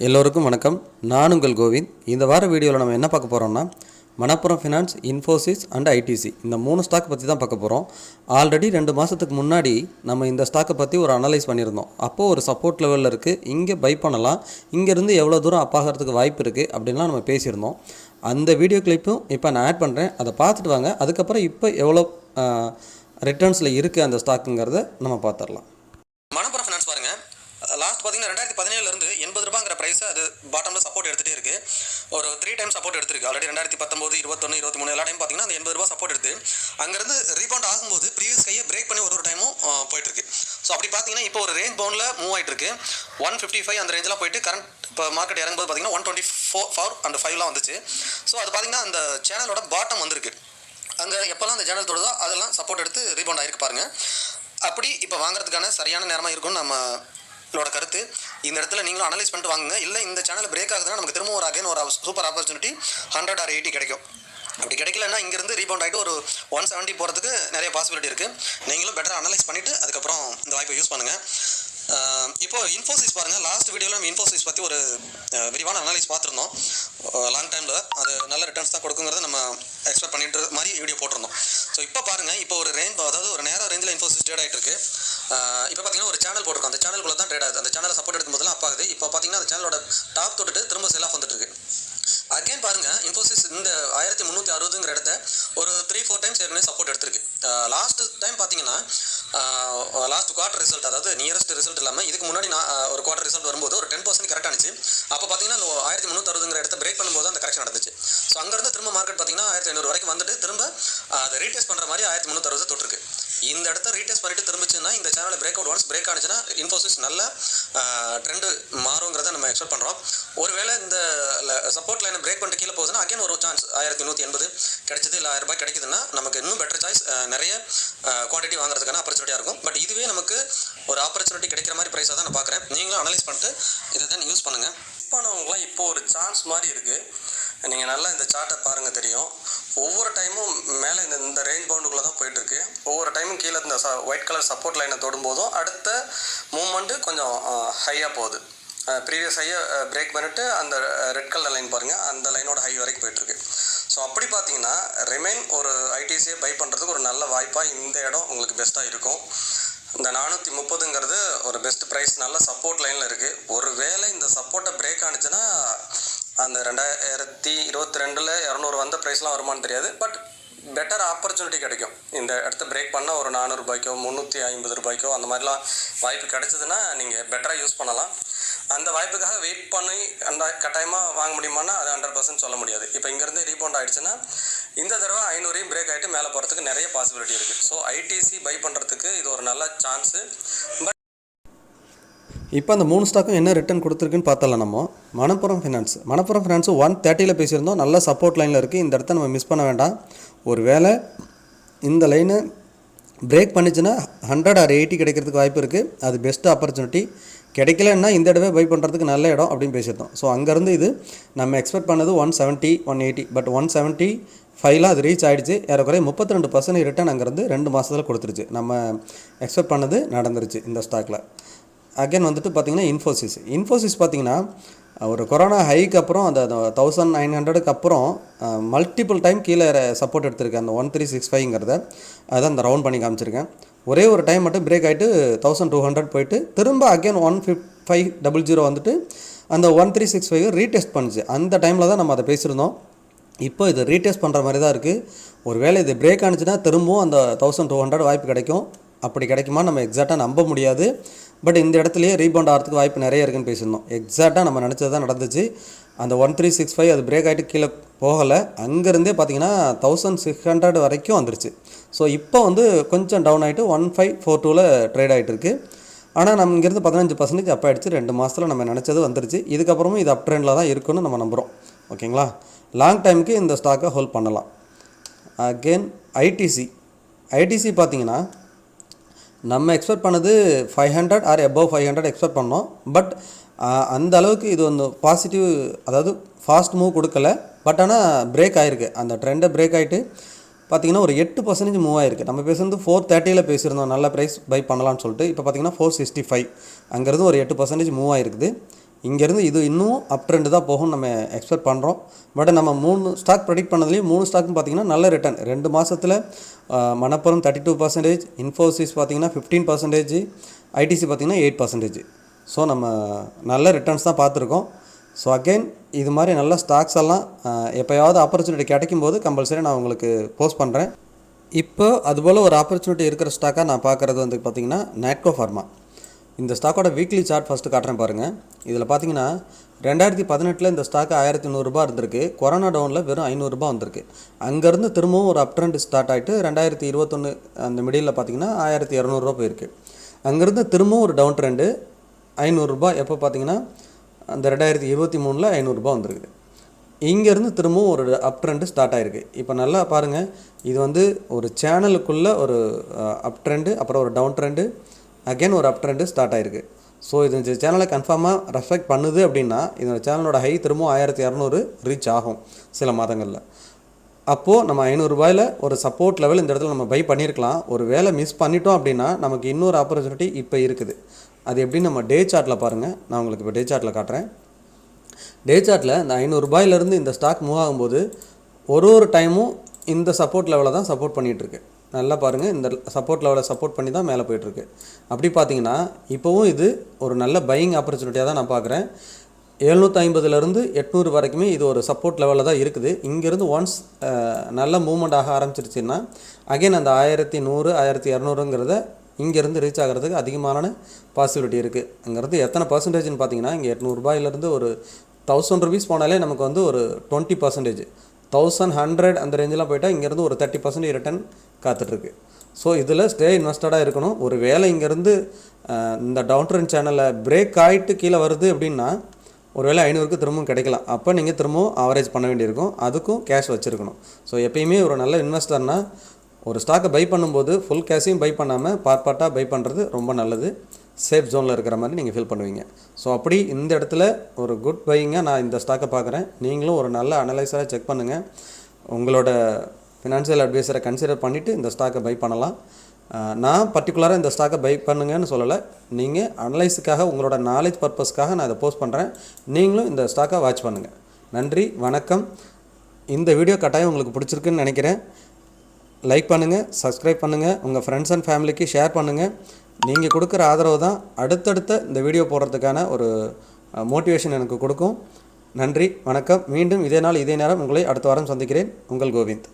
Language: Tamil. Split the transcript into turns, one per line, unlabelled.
எல்லோருக்கும் வணக்கம். நான் உங்கள் கோவிந்த். இந்த வார வீடியோவில் நம்ம என்ன பார்க்க போகிறோம்னா Manappuram finance Infosys and ITC இந்த மூணு ஸ்டாக் பற்றி தான் பார்க்க போகிறோம் ஆல்ரெடி ரெண்டு மாதத்துக்கு முன்னாடி நம்ம இந்த ஸ்டாக்கை பற்றி ஒரு அனலைஸ் பண்ணியிருந்தோம். அப்போது ஒரு சப்போர்ட் லெவலில் இருக்குது இங்கே பை பண்ணலாம். இங்கேருந்து எவ்வளோ தூரம் அப்பாகிறதுக்கு வாய்ப்பு இருக்குது அப்படின்லாம் நம்ம பேசியிருந்தோம். அந்த வீடியோ கிளிப்பும் இப்போ நான் ஆட் பண்ணுறேன் அதை பார்த்துட்டு வாங்க. அதுக்கப்புறம் இப்போ எவ்வளோ ரிட்டர்ன்ஸில் இருக்குது அந்த ஸ்டாக்குங்கிறத நம்ம பார்த்துடலாம்
மணப்புரம் ஃபினான்ஸ் பாருங்க லாஸ்ட் பார்த்தீங்கன்னா ரெண்டாயிரத்தி பதினேழுலேருந்து வைஸாக அது பாட்டமில் சப்போர்ட் எடுத்துகிட்டே இருக்குது ஒரு த்ரீ டைம் சப்போர்ட் எடுத்திருக்கு. ஆல்ரெடி ரெண்டாயிரத்தி பத்தொம்போது இருபத்தொன்று இருபத்தி மூணு எல்லா டைம் பார்த்தீங்கன்னா அந்த எண்பது ரூபா சப்போர்ட் எடுத்து அங்கேருந்து ரீபவுண்ட் ஆகும்போது ப்ரீவியஸ் கையை பிரேக் பண்ணி ஒரு ஒரு டைமும் போயிட்டு இருக்கு ஸோ அப்படி பார்த்தீங்கன்னா இப்போ ஒரு ரேஞ்ச் பவுனில் மூவ் ஆகிட்டு இருக்கு ஒன் ஃபிஃப்டி ஃபைவ் அந்த ரேஞ்சில் போயிட்டு கரண்ட் இப்போ மார்க்கெட் இறங்கும்போது பார்த்தீங்கன்னா one twenty four four and ஃபைவ்லாம் வந்துச்சு. ஸோ அது பார்த்தீங்கன்னா அந்த சேனலோட பாட்டம் வந்திருக்கு. அங்கே எப்போல்லாம் அந்த சேனல் தொடுதோ அதெல்லாம் சப்போர்ட் எடுத்து ரீபவுண்ட் ஆகிருக்கு பாருங்கள் அப்படி இப்போ வாங்குறதுக்கான சரியான நேரமாக இருக்கும்னு நம்மளோட கருத்து. இந்த இடத்துல நீங்களும் அனலைஸ் பண்ணிட்டு வாங்குங்க. இல்லை இந்த சேனல் பிரேக் ஆகுதுன்னா நமக்கு திரும்ப ஒரு அகைன் ஒரு super opportunity hundred or eighty கிடைக்கும். அப்படி கிடைக்கலன்னா இங்கேருந்து ரீபவுண்ட் ஆகிட்டு ஒரு ஒன் செவன்ட்டி போகிறதுக்கு நிறைய பாசிபிலிட்டி இருக்குது நீங்களும் பெட்டராக அனலைஸ் பண்ணிவிட்டு அதுக்கப்புறம் இந்த வாய்ப்பை யூஸ் பண்ணுங்கள் இப்போ இன்ஃபோசிஸ் பாருங்கள் லாஸ்ட் வீடியோவில் நம்ம இன்ஃபோசிஸ் பற்றி ஒரு விரிவான அனலைஸ் பார்த்துருந்தோம். லாங் டைமில் அது நல்ல ரிட்டர்ன்ஸ் தான் கொடுக்குங்கிறத நம்ம எக்ஸ்பெக்ட் பண்ணிட்டு மாதிரி வீடியோ போட்டிருந்தோம். ஸோ இப்போ பாருங்கள் இப்போ ஒரு ரேஞ்ச் அதாவது ஒரு நேரம் ரேஞ்சில் இன்ஃபோசிஸ் ட்ரேட் ஆகிட்டு இருக்கு. இப்போ பார்த்தீங்கன்னா ஒரு சேனல் போட்டிருக்கோம். அந்த சேனலுக்குள்ள தான் ட்ரேட் ஆகுது. அந்த சேனலை சப்போர்ட் எடுக்கும்போதெல்லாம் அப் ஆகுது. இப்போ பார்த்தீங்கன்னா அந்த சேனலோட டாப் தொட்டுட்டு திரும்ப செல் ஆஃப் வந்துட்டு இருக்கு. அகைன் பாருங்க இன்ஃபோசிஸ் இந்த ஆயிரத்தி முந்நூற்றி அறுபதுங்கிற இடத்த ஒரு த்ரீ ஃபோர் டைம்ஸ் ஏற்கனவே சப்போர்ட் எடுத்திருக்கு. லாஸ்ட் டைம் பார்த்தீங்கன்னா லாஸ்ட் குவார்டர் ரிசல்ட் அதாவது நியரஸ்ட் ரிசல்ட் இல்லாமல் இதுக்கு முன்னாடி நான் ஒரு குவார்டர் ரிசல்ட் வரும்போது ஒரு டென் பர்சன்ட் கரெக்ட் ஆனிச்சு. அப்போ பார்த்தீங்கன்னா அந்த ஆயிரத்தி முந்நூற்றி இடத்த பிரேக் பண்ணும்போது அந்த கரெக்ஷன் நடந்துச்சு. ஸோ அங்கேருந்து திரும்ப மார்க்கெட் பார்த்தீங்கன்னா ஆயிரத்தி ஐநூறு வரைக்கும் வந்துட்டு திரும்ப அதை ரீடெஸ்ட் பண்ணுற மாதிரி ஆயிரத்தி முந்நூற்றி தொட்டிருக்கு. இந்த இடத்த ரீடெஸ்ட் பண்ணிட்டு திரும்பிச்சுன்னா இந்த சேனலில் பிரேக் அவுட் ஒன்ஸ் பிரேக் ஆனிச்சுன்னா இன்ஃபோசிஸ் நல்ல ட்ரெண்டு மாறுங்கிறத நம்ம எக்ஸ்பெக்ட் பண்ணுறோம் ஒருவேளை இந்த சப்போர்ட் லைனை பிரேக் பண்ணிட்டு கீழே போகுதுன்னா அகைன் ஒரு சான்ஸ் ஆயிரத்தி நூற்றி எண்பது கிடைச்சது இல்லை ஆயிரம் ரூபாய் கிடைக்குதுன்னா நமக்கு இன்னும் பெட்டர் சாய்ஸ் நிறைய குவான்டிட்டி வாங்குறதுக்கான ஆப்பர்ச்சுனிட்டியாக இருக்கும். பட் இதுவே நமக்கு ஒரு ஆப்பர்ச்சுனிட்டி கிடைக்கிற மாதிரி ப்ரைஸாக தான் நான் பார்க்குறேன். நீங்களும் அனலைஸ் பண்ணிட்டு இதை தான் யூஸ் பண்ணுங்கள் பண்ணவங்களாம் இப்போ ஒரு சான்ஸ் மாதிரி இருக்குது நீங்கள் நல்லா இந்த சார்ட்டை பாருங்கள் தெரியும். ஒவ்வொரு டைமும் மேலே இந்த இந்த ரேஞ்ச் பவுண்டுக்குள்ளே தான் போயிட்டுருக்கு ஒவ்வொரு டைமும் கீழே இந்த ச ஒயிட் கலர் சப்போர்ட் லைனை தொடும்போதும் அடுத்த மூமெண்ட்டு கொஞ்சம் ஹையாக போகுது. ப்ரீவியஸ் ஹையை பிரேக் பண்ணிவிட்டு அந்த ரெட் கலர் லைன் பாருங்கள் அந்த லைனோட ஹை வரைக்கும் போயிட்டுருக்கு ஸோ அப்படி பார்த்தீங்கன்னா ரிமைன் ஒரு ஐடிசியை பை பண்ணுறதுக்கு ஒரு நல்ல வாய்ப்பாக இந்த இடம் உங்களுக்கு பெஸ்ட்டாக இருக்கும். இந்த நானூற்றி முப்பதுங்கிறது ஒரு பெஸ்ட் ப்ரைஸ் நல்ல சப்போர்ட் லைனில் இருக்குது ஒரு வேளை இந்த சப்போர்ட்டை பிரேக் ஆனிச்சுன்னா அந்த ரெண்டாயிரத்தி இருபத்தி ரெண்டில் இரநூறு வந்த ப்ரைஸ்லாம் வருமானு தெரியாது. பட் பெட்டர் ஆப்பர்ச்சுனிட்டி கிடைக்கும். இந்த இடத்த பிரேக் பண்ணால் ஒரு நானூறுபாய்க்கோ முந்நூற்றி ஐம்பது ரூபாய்க்கோ அந்த மாதிரிலாம் வாய்ப்பு கிடைச்சதுன்னா நீங்கள் பெட்டராக யூஸ் பண்ணலாம். அந்த வாய்ப்புக்காக வெயிட் பண்ணி அந்த கட்டாயமாக வாங்க முடியுமான்னா அது ஹண்ட்ரட் பர்சன்ட் சொல்ல முடியாது. இப்போ இங்கேருந்து ரீபவுண்ட் ஆகிடுச்சுன்னா இந்த தடவை ஐநூறையும் பிரேக் ஆகிட்டு மேலே போகிறதுக்கு நிறைய பாசிபிலிட்டி இருக்குது ஸோ ஐடிசி பை பண்ணுறதுக்கு இது ஒரு நல்ல சான்ஸு பட்
இப்போ அந்த மூணு ஸ்டாக்கும் என்ன ரிட்டர்ன் கொடுத்துருக்குன்னு பார்த்தலாம் நம்ம. Manappuram finance Manappuram finance one தேர்ட்டியில் பேசியிருந்தோம். நல்ல சப்போர்ட் லைனில் இருக்குது இந்த இடத்த நம்ம மிஸ் பண்ண வேண்டாம். ஒரு வேளை இந்த லைனை பிரேக் பண்ணிச்சுன்னா ஹண்ட்ரட் ஆர் எயிட்டி கிடைக்கிறதுக்கு வாய்ப்பு இருக்குது அது பெஸ்ட் ஆப்பர்ச்சுனிட்டி கிடைக்கலன்னா இந்த இடவே பை பண்ணுறதுக்கு நல்ல இடம் அப்படின்னு பேசியிருந்தோம். ஸோ அங்கேருந்து இது நம்ம எக்ஸ்பெக்ட் பண்ணது one seventy one eighty but one seventy ஃபைவ்லாம் அது ரீச் ஆகிடுச்சு ஏறக்குறைய முப்பத்தி ரெண்டு பர்சன்ட் ரிட்டர்ன் அங்கேருந்து ரெண்டு மாதத்தில் கொடுத்துருச்சு. நம்ம எக்ஸ்பெக்ட் பண்ணது நடந்துருச்சு இந்த ஸ்டாக்கில் அகைன் வந்துட்டு பார்த்தீங்கன்னா இன்ஃபோசிஸ் இன்ஃபோசிஸ் பார்த்திங்கன்னா ஒரு கொரோனா ஹைக்கு அப்புறம் அந்த தௌசண்ட் நைன் ஹண்ட்ரடுக்கு அப்புறம் மல்டிபிள் டைம் கீழே சப்போர்ட் எடுத்திருக்கேன். அந்த ஒன் த்ரீ சிக்ஸ் ஃபைவ்ங்கிறத அதான் அந்த ரவுண்ட் பண்ணி காமிச்சிருக்கேன். ஒரே ஒரு டைம் மட்டும் பிரேக் ஆகிட்டு தௌசண்ட் டூ ஹண்ட்ரட் போயிட்டு திரும்ப again one fifty five double zero வந்துட்டு அந்த one three six five retest பண்ணுச்சு. அந்த டைமில் தான் நம்ம அதை பேசியிருந்தோம். இப்போ இது ரீடெஸ்ட் பண்ணுற மாதிரி தான் இருக்குது ஒரு வேளை இது பிரேக் ஆனிச்சுன்னா திரும்பவும் அந்த தௌசண்ட் டூ ஹண்ட்ரட் வாய்ப்பு கிடைக்கும். அப்படி கிடைக்குமா நம்ம எக்ஸாக்டாக நம்ப முடியாது. பட் இந்த இடத்துலையே ரீபவுண்ட் ஆகிறதுக்கு வாய்ப்பு நிறைய இருக்குன்னு பேசியிருந்தோம். எக்ஸாக்டாக நம்ம நினச்சது தான் நடந்துச்சு. அந்த ஒன் த்ரீ சிக்ஸ் ஃபைவ் அது பிரேக் ஆகிட்டு கீழே போகலை. அங்கேருந்தே பார்த்தீங்கன்னா தௌசண்ட் சிக்ஸ் ஹண்ட்ரட் வரைக்கும் வந்துருச்சு. ஸோ இப்போ வந்து கொஞ்சம் டவுன் ஆகிட்டு ஒன் ஃபைவ் ஃபோர் டூவில் ட்ரேட் ஆகிட்டு இருக்குது ஆனால் நம்ம இங்கேருந்து பதினஞ்சு பர்சன்டேஜ் அப் ஆகிடுச்சு ரெண்டு மாதத்தில் நம்ம நினச்சது வந்துருச்சு. இதுக்கப்புறமும் இது அப் ட்ரெண்டில் தான் இருக்குன்னு நம்ம நம்புகிறோம் ஓகேங்களா? லாங் டைமுக்கு இந்த ஸ்டாக்கை ஹோல்ட் பண்ணலாம். அகெயின் ஐடிசி ஐடிசி பார்த்தீங்கன்னா நம்ம எக்ஸ்பெக்ட் பண்ணது five hundred or above five hundred expect பண்ணோம். பட் அந்த அளவுக்கு இது வந்து பாசிட்டிவ் அதாவது ஃபாஸ்ட் மூவ் கொடுக்கல. பட் ஆனால் பிரேக் ஆகிருக்கு அந்த ட்ரெண்டை பிரேக் ஆகிட்டு பார்த்தீங்கன்னா ஒரு எட்டு பர்சன்டேஜ் மூவ் ஆயிருக்கு. நம்ம பேசுறது ஃபோர் தேர்ட்டியில் பேசியிருந்தோம். நல்ல ப்ரைஸ் பை பண்ணலாம்னு சொல்லிட்டு. இப்போ பார்த்தீங்கன்னா ஃபோர் சிக்ஸ்டி ஃபைவ் அங்கேருந்து ஒரு எட்டு பர்சன்டேஜ் மூவ் ஆயிருக்குது. இங்கேருந்து இது இன்னும் அப் ட்ரெண்டு தான் போகும் நம்ம எக்ஸ்பெக்ட் பண்ணுறோம் பட் நம்ம மூணு ஸ்டாக் ப்ரெடிக்ட் பண்ணதுலேயும் மூணு ஸ்டாக்கும் பார்த்தீங்கன்னா நல்ல ரிட்டர்ன் ரெண்டு மாதத்தில் Manappuram thirty two percentage Infosys பார்த்தீங்கன்னா ஃபிஃப்டீன் பர்சன்டேஜ் ஐடிசி பார்த்தீங்கன்னா எயிட் பர்சன்டேஜ் ஸோ நம்ம நல்ல ரிட்டர்ன்ஸ் தான் பார்த்துருக்கோம். ஸோ அகெயின் இது மாதிரி நல்ல ஸ்டாக்ஸ் எல்லாம் எப்போயாவது ஆப்பர்ச்சுனிட்டி கிடைக்கும் போது கம்பல்சரி நான் உங்களுக்கு போஸ்ட் பண்ணுறேன் இப்போ அதுபோல் ஒரு ஆப்பர்ச்சுனிட்டி இருக்கிற ஸ்டாக்காக நான் பார்க்குறது வந்து பார்த்தீங்கன்னா நேட்கோ ஃபார்மா இந்த ஸ்டாக்கோட வீக்லி சார்ட் ஃபஸ்ட்டு காட்டுறேன் பாருங்கள் இதில் பார்த்தீங்கன்னா ரெண்டாயிரத்தி பதினெட்டில் இந்த ஸ்டாக் ஆயிரத்தி நூறுரூபா இருந்திருக்கு. கொரோனா டவுனில் வெறும் ஐநூறுரூபா வந்திருக்கு. அங்கேருந்து திரும்பவும் ஒரு அப் ட்ரெண்ட் ஸ்டார்ட் ஆகிட்டு ரெண்டாயிரத்தி இருபத்தொன்று அந்த மிடியில் பார்த்தீங்கன்னா ஆயிரத்தி இரநூறுவா போயிருக்கு. அங்கேருந்து திரும்பவும் ஒரு டவுன் ட்ரெண்டு ஐநூறுரூபா எப்போ பார்த்தீங்கன்னா அந்த ரெண்டாயிரத்தி இருபத்தி மூணில் ஐநூறுரூபா வந்திருக்குது. இங்கேருந்து திரும்பவும் ஒரு அப் ட்ரெண்டு ஸ்டார்ட் ஆயிருக்கு. இப்போ நல்லா பாருங்கள் இது வந்து ஒரு சேனலுக்குள்ளே ஒரு அப் ட்ரெண்டு அப்புறம் ஒரு டவுன் ட்ரெண்டு அகைன் ஒரு அப் ட்ரெண்டு ஸ்டார்ட் ஆயிருக்கு. ஸோ இது இந்த சேனலை கன்ஃபார்மாக ரெஃபெக்ட் பண்ணுது அப்படின்னா இதோட சேனலோட ஹை திரும்பவும் ஆயிரத்தி இரநூறு ரீச் ஆகும் சில மாதங்களில். அப்போது நம்ம ஐநூறுரூபாயில் ஒரு சப்போர்ட் லெவல் இந்த இடத்துல நம்ம பை பண்ணியிருக்கலாம் ஒரு வேலை மிஸ் பண்ணிட்டோம் அப்படின்னா நமக்கு இன்னொரு ஆப்பர்ச்சுனிட்டி இப்போ இருக்குது. அது எப்படி நம்ம டே சார்ட்டில் பாருங்கள் நான் உங்களுக்கு இப்போ டே சார்ட்டில் காட்டுறேன். டே சார்ட்டில் இந்த ஐநூறுரூபாயிலேருந்து இந்த ஸ்டாக் மூவ் ஆகும்போது ஒரு ஒரு டைமும் இந்த சப்போர்ட் லெவலில் தான் சப்போர்ட் பண்ணிகிட்ருக்கு நல்லா பாருங்கள் இந்த சப்போர்ட் லெவலை சப்போர்ட் பண்ணி தான் மேலே போயிட்டுருக்கு. அப்படி பார்த்தீங்கன்னா இப்போவும் இது ஒரு நல்ல பையிங் ஆப்பர்ச்சுனிட்டியாக தான் நான் பார்க்குறேன் எழுநூற்றி ஐம்பதுலேருந்து எட்நூறு வரைக்குமே இது ஒரு சப்போர்ட் லெவலில் தான் இருக்குது. இங்கேருந்து ஒன்ஸ் நல்ல மூவ்மெண்ட் ஆக ஆரம்பிச்சிருச்சுன்னா அகைன் அந்த ஆயிரத்தி நூறு ஆயிரத்தி இரநூறுங்கிறத இங்கேருந்து ரீச் ஆகிறதுக்கு அதிகமான பாசிபிலிட்டி இருக்குது அங்கேருந்து எத்தனை பர்சன்டேஜ்னு பார்த்தீங்கன்னா இங்கே எட்நூறுபாயிலேருந்து ஒரு தௌசண்ட் ருபீஸ் போனாலே நமக்கு வந்து ஒரு டுவெண்ட்டி பர்சன்டேஜ் தௌசண்ட் ஹண்ட்ரட் அந்த ரேஞ்செலாம் போயிட்டால் இங்கேருந்து ஒரு தேர்ட்டி பர்சன்டேஜ் ரிட்டர்ன் காத்துட்ருக்கு. ஸோ இதில் ஸ்டே இன்வெஸ்டடாக இருக்கணும். ஒரு வேலை இங்கேருந்து இந்த டவுன் ட்ரெண்ட் சேனலில் பிரேக் ஆகிட்டு கீழே வருது அப்படின்னா ஒரு வேலை ஐநூறுக்கு திரும்பவும் கிடைக்கலாம். அப்போ நீங்கள் திரும்பவும் ஆவரேஜ் பண்ண வேண்டியிருக்கும். அதுக்கும் கேஷ் வச்சுருக்கணும். ஸோ எப்பயுமே ஒரு நல்ல இன்வெஸ்டர்னால் ஒரு ஸ்டாக்கை பை பண்ணும்போது ஃபுல் கேஷையும் பை பண்ணாமல் பார்ட் பார்ட்டாக பை பண்ணுறது ரொம்ப நல்லது. சேஃப் ஜோனில் இருக்கிற மாதிரி நீங்கள் ஃபீல் பண்ணுவீங்க. ஸோ அப்படி இந்த இடத்துல ஒரு குட் பையிங்காக நான் இந்த ஸ்டாக்கை பார்க்குறேன். நீங்களும் ஒரு நல்ல அனலைசராக செக் பண்ணுங்கள் உங்களோட ஃபினான்ஷியல் அட்வைஸரை கன்சிடர் பண்ணிவிட்டு இந்த ஸ்டாக்கை பை பண்ணலாம். நான் பர்டிகுலராக இந்த ஸ்டாக்கை பை பண்ணுங்கன்னு சொல்லலை. நீங்கள் அனலைஸுக்காக உங்களோட நாலேஜ் பர்பஸ்க்காக நான் இதை போஸ்ட் பண்ணுறேன் நீங்களும் இந்த ஸ்டாக்கை வாட்ச் பண்ணுங்கள் நன்றி வணக்கம். இந்த வீடியோ கட்டாயம் உங்களுக்கு பிடிச்சிருக்குன்னு நினைக்கிறேன். லைக் பண்ணுங்கள் சப்ஸ்கிரைப் பண்ணுங்கள் உங்கள் ஃப்ரெண்ட்ஸ் அண்ட் ஃபேமிலிக்கு ஷேர் பண்ணுங்கள் நீங்கள் கொடுக்குற ஆதரவு தான் அடுத்தடுத்த இந்த வீடியோ போடுறதுக்கான ஒரு மோட்டிவேஷன் எனக்கு கொடுக்கும். நன்றி வணக்கம். மீண்டும் இதே நாள் இதே நேரம் உங்களை அடுத்த வாரம் சந்திக்கிறேன். உங்கள் கோவிந்த்.